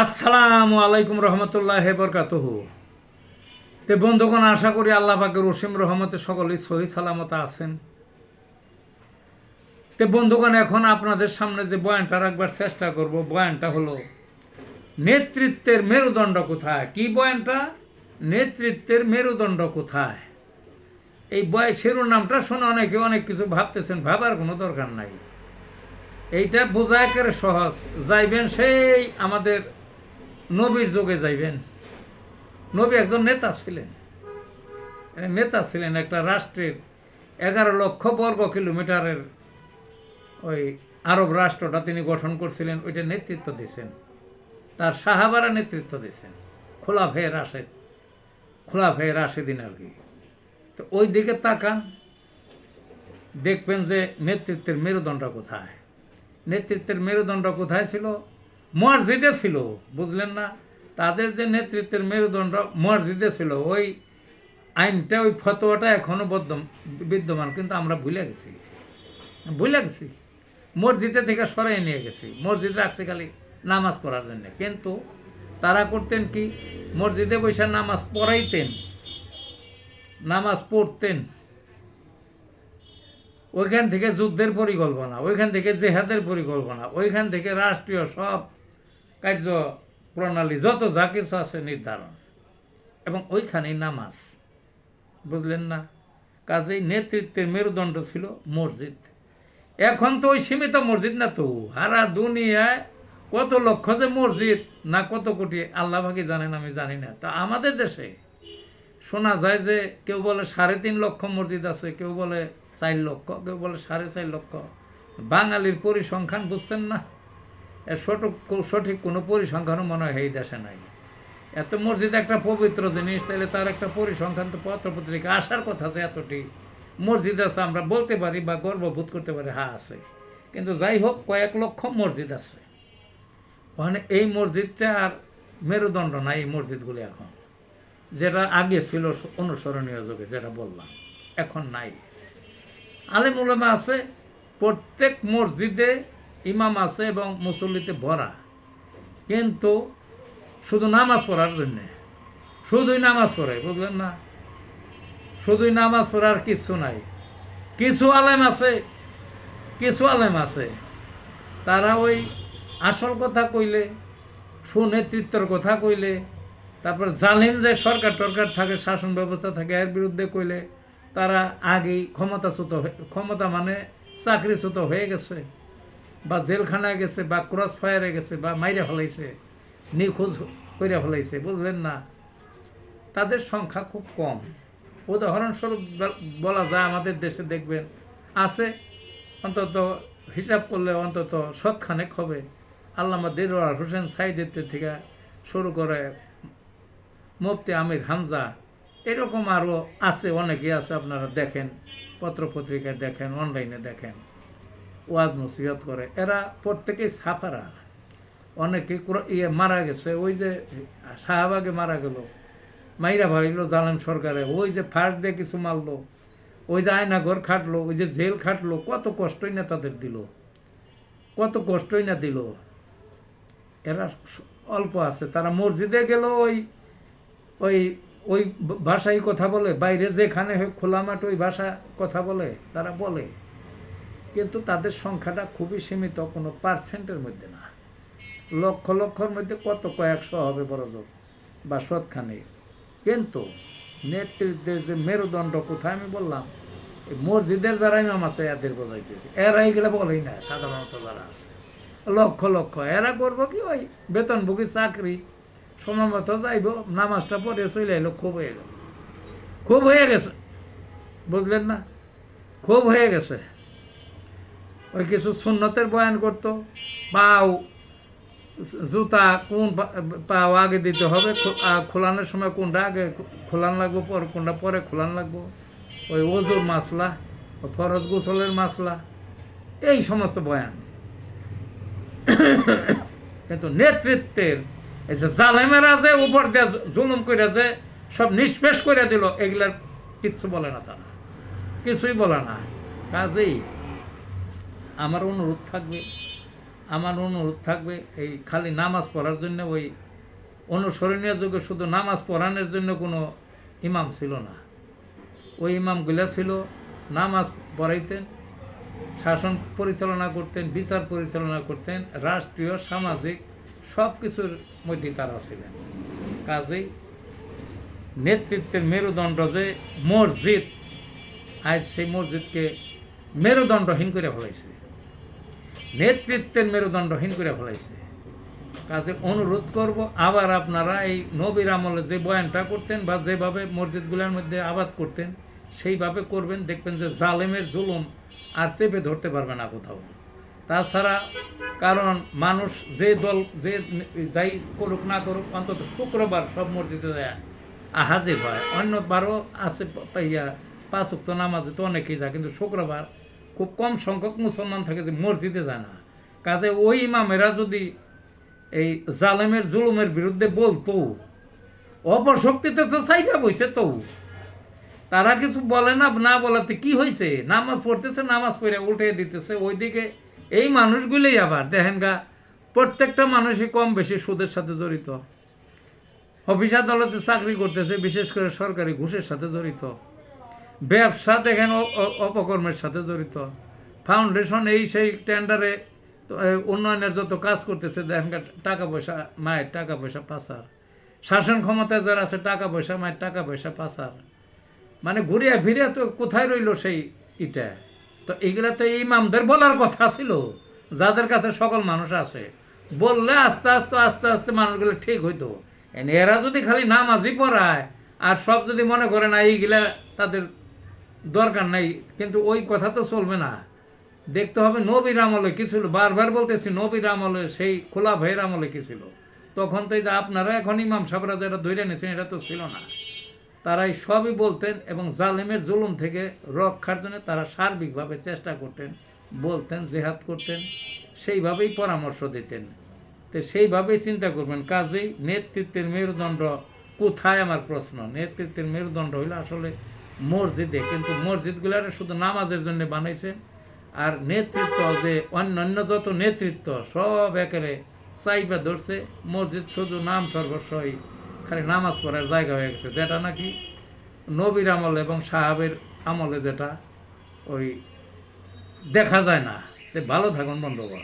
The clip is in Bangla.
আসসালামু আলাইকুম রহমতুল্লাহ বরকাতহ। তে বন্ধুগণ, আশা করি আল্লাহ পাকের রসিম রহমতে সকলেই সহি সালামত আছেন। তে বন্ধুগণ, এখন আপনাদের সামনে যে বয়ানটা রাখবার চেষ্টা করব, বয়ানটা হলো, নেতৃত্বের মেরুদণ্ড কোথায়? কি বয়ানটা? নেতৃত্বের মেরুদণ্ড কোথায়? এই বয় শিরোনামটা শুনে অনেকে অনেক কিছু ভাবতেছেন, ভাবার কোনো দরকার নাই। এইটা বোঝা একেবারে সহজ। যাইবেন সেই আমাদের নবীর যুগে যাইবেন। নবী একজন নেতা ছিলেন। নেতা ছিলেন একটা রাষ্ট্রের এগারো লক্ষ বর্গ কিলোমিটারের ওই আরব রাষ্ট্রটা তিনি গঠন করছিলেন, ওইটা নেতৃত্ব দিয়েছেন। তার সাহাবারা নেতৃত্ব দিয়েছেন খোলা ভয়ে রাশেদ খোলা ভয়ে রাশেদিন আর কি। তো ওই দিকে তাকান, দেখবেন যে নেতৃত্বের মেরুদণ্ড কোথায়? নেতৃত্বের মেরুদণ্ড কোথায় ছিল? মসজিদে ছিল, বুঝলেন না? তাদের যে নেতৃত্বের মেরুদণ্ড মসজিদে ছিল, ওই আইনটা, ওই ফতোয়াটা এখনও বিদ্যমান, কিন্তু আমরা ভুলে গেছি। ভুলে গেছি। মসজিদে থেকে সরাই নিয়ে গেছি। মসজিদ রাখছে খালি নামাজ পড়ার জন্য। কিন্তু তারা করতেন কি? মসজিদে বসে নামাজ পড়াইতেন। নামাজ পড়তেন। ওইখান থেকে যুদ্ধের পরিকল্পনা, ওইখান থেকে জেহাদের পরিকল্পনা, ওইখান থেকে রাষ্ট্রীয় সব কার্য প্রণালী যত যা কিছু আছে নির্ধারণ এবং ওইখানেই নামাজ। বুঝলেন না? কাজেই নেতৃত্বের মেরুদণ্ড ছিল মসজিদ। এখন তো ওই সীমিত মসজিদ না তো? হারা দুনিয়ায় কত লক্ষ যে মসজিদ, না কত কোটি, আল্লাহ ভাগে জানেন, আমি জানি না। তা আমাদের দেশে শোনা যায় যে কেউ বলে সাড়ে তিন লক্ষ মসজিদ আছে, কেউ বলে চার লক্ষ, কেউ বলে সাড়ে চার লক্ষ। বাঙালির পরিসংখ্যান বুঝছেন না? এর সঠিক সঠিক কোনো পরিসংখ্যানও মনে হয় এই দেশে নাই। এত মসজিদ একটা পবিত্র জিনিস তাহলে তার একটা পরিসংখ্যান তো পত্রপত্রিকা আসার কথা যে এতটি। মসজিদ আছে, আমরা বলতে পারি বা গর্ববোধ করতে পারি হ্যাঁ আছে। কিন্তু যাই হোক, কয়েক লক্ষ মসজিদ আছে। ওখানে এই মসজিদটা আর মেরুদণ্ড নাই এই মসজিদগুলি এখন। যেটা আগে ছিল অনুসরণীয় যুগে, যেটা বললাম, এখন নাই। আলেম উলেমা আছে, প্রত্যেক মসজিদে ইমাম আছে এবং মুসল্লিতে ভরা। কিন্তু শুধু নামাজ পড়ার জন্যে। শুধুই নামাজ পড়ে বুঝলেন না? শুধুই নামাজ পড়ার কিচ্ছু নাই। কিছু আলেম আছে, কিছু আলেম আছে। তারা ওই আসল কথা কইলে, সুনেতৃত্বের কথা কইলে, তারপর জালিম যে সরকার টরকার থাকে, শাসন ব্যবস্থা থাকে, এর বিরুদ্ধে কইলে, তারা আগেই ক্ষমতাচ্যুত ক্ষমতা মানে চাকরিচ্যুত হয়ে গেছে। বা জেলখানায় গেছে, বা ক্রস ফায়ারে গেছে, বা মাইরে ফেলাইছে, নিখোঁজ করে ফেলাইছে, বুঝলেন না? তাদের সংখ্যা খুব কম। উদাহরণস্বরূপ বলা যায় আমাদের দেশে দেখবেন, আছে, অন্তত হিসাব করলে অন্তত সৎখানেক হবে। আল্লামা দিলওয়ার হোসেন সাইদের থেকে শুরু করে মুফতি আমির হামজা, এরকম আরও আছে, অনেকেই আছে আপনারা দেখেন, পত্রপত্রিকায় দেখেন অনলাইনে দেখেন। ওয়াজ নসিহত করে। এরা প্রত্যেকেই সাফারা। অনেকে ইয়ে মারা গেছে। ওই যে শাহবাগে মারা গেল, মাইরা ভাইল জালেম সরকারে। ওই যে ফার্স্ট দিয়ে কিছু মারলো, ওই যে আয়নাঘর খাটলো, ওই যে জেল খাটলো, কত কষ্টই না তাদের দিল। কত কষ্টই না দিল। এরা অল্প আছে। তারা মসজিদে গেল, ওই ওই ওই ভাষায় কথা বলে। বাইরে যেখানে খোলা মাঠ ওই ভাষা কথা বলে, তারা বলে। কিন্তু তাদের সংখ্যাটা খুবই সীমিত, কোনো পার্সেন্টের মধ্যে না। লক্ষ লক্ষর মধ্যে কত কয়েকশো হবে বড় লোক বা সৎখানে। কিন্তু নেতৃত্বের যে মেরুদণ্ড কোথায় আমি বললাম মসজিদের যারা ইমাম আছে, এদের বোঝাইতেছে। এরা গেলে বলেই না, সাধারণত যারা আছে। লক্ষ লক্ষ, এরা করব কি ওই বেতনভোগী চাকরি, সময় মতো যাইব, নামাজটা পড়ে চলে এলো, খুব হয়ে গেল। খুব হয়ে গেছে, বুঝলেন না? খুব হয়ে গেছে। ওই কিছু সুন্নতের বয়ান করতো। পাও, জুতা কোন পাও আগে দিতে হবে খোলানোর সময় কোনটা আগে খোলান লাগবো, পর কোনটা পরে খোলান লাগবো। ওই ওজুর মাসলা ফরজ গোসলের মাসলা, এই সমস্ত বয়ান। কিন্তু নেতৃত্বের এই যে জালেমেরা যে উপর দিয়ে জুলুম করে যে সব নিষ্পেষ করে দিল, এগুলার কিচ্ছু বলে না তারা। কিছুই বলে না। কাজেই আমার অনুরোধ থাকবে, আমার অনুরোধ থাকবে এই খালি নামাজ পড়ার জন্য, ওই অনুসরণীয় যুগে শুধু নামাজ পড়ানোর জন্য কোনো ইমাম ছিল না। ওই ইমামগুলা ছিল, নামাজ পড়াইতেন, শাসন পরিচালনা করতেন, বিচার পরিচালনা করতেন, রাষ্ট্রীয়, সামাজিক সব কিছুর মধ্যে তারা ছিলেন। কাজেই নেতৃত্বের মেরুদণ্ড যে মসজিদ, আজ সেই মসজিদকে মেরুদণ্ডহীন করে ফেলাইছে। নেতৃত্বের মেরুদণ্ডহীন করে ফেলাইছে। কাজে অনুরোধ করব, আবার আপনারা এই নবীর আমলে যে বয়ানটা করতেন বা যেভাবে মসজিদগুলোর মধ্যে আবাদ করতেন, সেইভাবে করবেন। দেখবেন যে জালেমের জুলুম আর চেপে ধরতে পারবে না কোথাও। তাছাড়া কারণ মানুষ যে দল, যে যাই করুক না করুক, অন্তত শুক্রবার সব মসজিদে যায় হাজির হয়। অন্য বারও আছে পাইয়া পাঁচ নামাজে তো অনেকেই যায়, কিন্তু শুক্রবার খুব কম সংখ্যক মুসলমান থাকে যে মসজিদে যায় না। কাজে ওই ইমামেরা যদি এই জালেমের জুলুমের বিরুদ্ধে বলতো, অপশক্তিতে তো চাইবা বইছে তো। তারা কিছু বলে না না বলাতে কি হয়েছে নামাজ পড়তেছে, নামাজ পড়ে উঠে দিতেছে। ওইদিকে এই মানুষগুলোই আবার। দেখেন গা, প্রত্যেকটা মানুষই কম বেশি সুদের সাথে জড়িত। অফিস আদালতে চাকরি করতেছে, বিশেষ করে সরকারি ঘুষের সাথে জড়িত। ব্যবসা দেখেন অপকর্মের সাথে জড়িত। ফাউন্ডেশন এই সেই টেন্ডারে উন্নয়নের যত কাজ করতেছে, দেখেন টাকা পয়সা, মায়ের টাকা পয়সা পাচার। শাসন ক্ষমতায় যারা আছে, টাকা পয়সা, মায়ের টাকা পয়সা পাচার। মানে ঘুরিয়া ফিরিয়া তো কোথায় রইল সেই ইটা? তো এইগুলা তো ইমামদের বলার কথা ছিল, যাদের কাছে সকল মানুষ আছে। বললে আস্তে আস্তে আস্তে আস্তে মানুষগুলো ঠিক হইতো। এরা যদি খালি নামাজই পড়ায়, আর সব যদি মনে করে না এইগুলা তাদের দরকার নাই, কিন্তু ওই কথা তো চলবে না। দেখতে হবে নবীর আমলে কি ছিল। বারবার বলতেছি, নবীর আমলে, সেই খোলা ভাইয়ের আমলে কি ছিল? তখন তো এই যে আপনারা এখন ইমাম সাহেবরা যেটা ধরে নিয়েছেন এটা তো ছিল না। তারাই সবই বলতেন এবং জালেমের জুলুম থেকে রক্ষার জন্য তারা সার্বিকভাবে চেষ্টা করতেন, বলতেন, জেহাদ করতেন, সেইভাবেই পরামর্শ দিতেন। তো সেইভাবেই চিন্তা করবেন। কাজেই নেতৃত্বের মেরুদণ্ড কোথায় আমার প্রশ্ন? নেতৃত্বের মেরুদণ্ড হইলে আসলে মসজিদে, কিন্তু মসজিদগুলারে শুধু নামাজের জন্য বানাইছে। আর নেতৃত্ব যে অন্যান্য যত নেতৃত্ব, সব একেবারে চাইবা ধরছে। মসজিদ শুধু নাম সর্বস্বই, খালি নামাজ পড়ার জায়গা হয়ে গেছে। যেটা নাকি নবীর আমল এবং সাহাবের আমলে যেটা ওই দেখা যায় না। তে ভালো থাকুন, বন্ধুগণ।